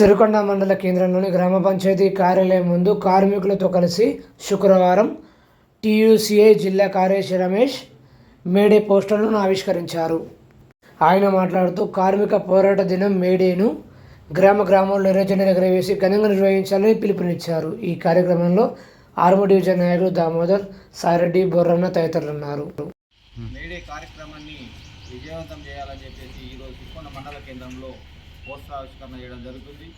సిరికొండ మండల కేంద్రంలోని గ్రామ పంచాయతీ కార్యాలయం ముందు కార్మికులతో కలిసి శుక్రవారం టీయూసీఏ జిల్లా కార్యదర్శి రమేష్ మేడే పోస్టర్లను ఆవిష్కరించారు. ఆయన మాట్లాడుతూ కార్మిక పోరాట దినం మేడేను గ్రామ గ్రామంలో నిర్వచన ఎగరవేసి ఘనంగా నిర్వహించాలని పిలుపునిచ్చారు. ఈ కార్యక్రమంలో ఆర్మూ డివిజన్ నాయకులు దామోదర్ సారెడ్డి బొర్రన్న తదితరులు ఉన్నారు మేడే కార్యక్రమాన్ని విజయవంతం చేయాలని చెప్పేసి ఈరోజు మండల కేంద్రంలో పోస్టర్ ఆవిష్కరణ చేయడం జరుగుతుంది.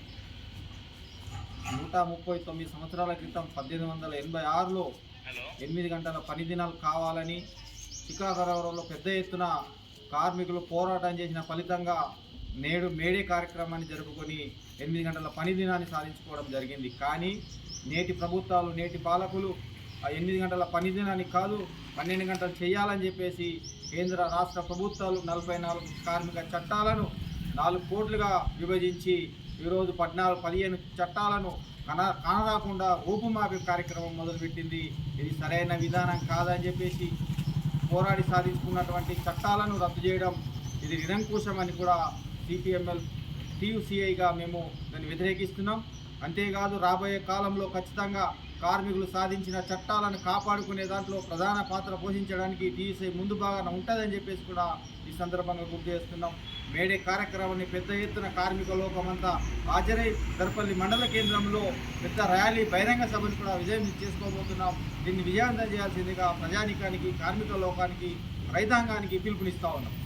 నూట ముప్పై తొమ్మిది సంవత్సరాల క్రితం పద్దెనిమిది వందల ఎనభై ఆరులో ఎనిమిది గంటల పని దినాలు కావాలని చికాగోలో పెద్ద ఎత్తున కార్మికులు పోరాటం చేసిన ఫలితంగా నేడు మేడే కార్యక్రమాన్ని జరుపుకొని ఎనిమిది గంటల పని దినాన్ని సాధించుకోవడం జరిగింది. కానీ నేటి ప్రభుత్వాలు నేటి పాలకులు ఆ ఎనిమిది గంటల పని దినాన్ని కాదు పన్నెండు గంటలు చేయాలని చెప్పేసి కేంద్ర రాష్ట్ర ప్రభుత్వాలు నలభై నాలుగు కార్మిక చట్టాలను నాలుగు కోట్లుగా విభజించి ఈరోజు పద్నాలుగు పదిహేను చట్టాలను కన కానరాకుండా రూపుమాపే కార్యక్రమం మొదలుపెట్టింది. ఇది సరైన విధానం కాదని చెప్పేసి పోరాడి సాధించుకున్నటువంటి చట్టాలను రద్దు చేయడం ఇది నిరంకుశమని కూడా సిపిఎంఎల్ టీయూసీఐగా మేము దాన్ని వ్యతిరేకిస్తున్నాం. అంతేకాదు రాబోయే కాలంలో ఖచ్చితంగా కార్మికులు సాధించిన చట్టాలను కాపాడుకునే దాంట్లో ప్రధాన పాత్ర పోషించడానికి టీయూసీ ముందు భాగాన ఉంటుందని చెప్పేసి కూడా ఈ సందర్భంగా గుర్తు చేస్తున్నాం. మేడే కార్యక్రమాన్ని పెద్ద ఎత్తున కార్మిక లోకమంతా హాజరై దర్పల్లి మండల కేంద్రంలో పెద్ద ర్యాలీ బహిరంగ సభను కూడా విజయం చేసుకోబోతున్నాం. దీన్ని విజయవంతం చేయాల్సిందిగా ప్రజానికానికి కార్మిక లోకానికి రైతాంగానికి పిలుపునిస్తా ఉన్నాం.